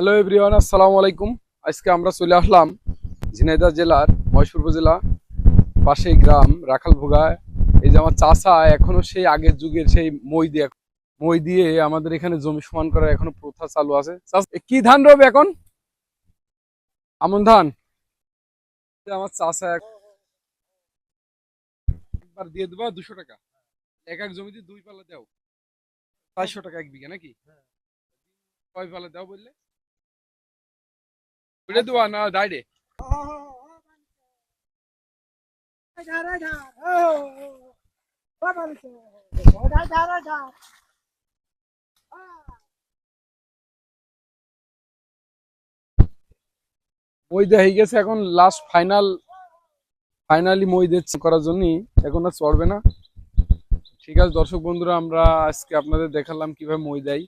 Hello everyone আসসালামু আলাইকুম আজকে আমরা চলে আসলাম ঝিনাইদহ জেলার মহেশপুর উপজেলা পাশেই গ্রাম রাখালভোগা এই যে আমার চাষা এখনও সেই আগের যুগের সেই মই দিয়ে মই দিয়ে আমাদের এখানে জমি সমান করার এখনও প্রথা চালু আছে। কি ধান রবে এখন? আমন ধান। আমার চাষা একবার দিয়ে দেবা দুশো টাকা। এক এক জমিতে দুই পালা দাও। চারশো টাকা এক বিঘা নাকি? কয় পালা দাও বললে? ওটা দেওয়া না ডাইরে মই হয়ে গেছে এখন লাস্ট ফাইনাল ফাইনালি মই করার জন্যই এখন আর চড়বে না। ঠিক আছে, দর্শক বন্ধুরা, আমরা আজকে আপনাদের দেখালাম কীভাবে মই দেয়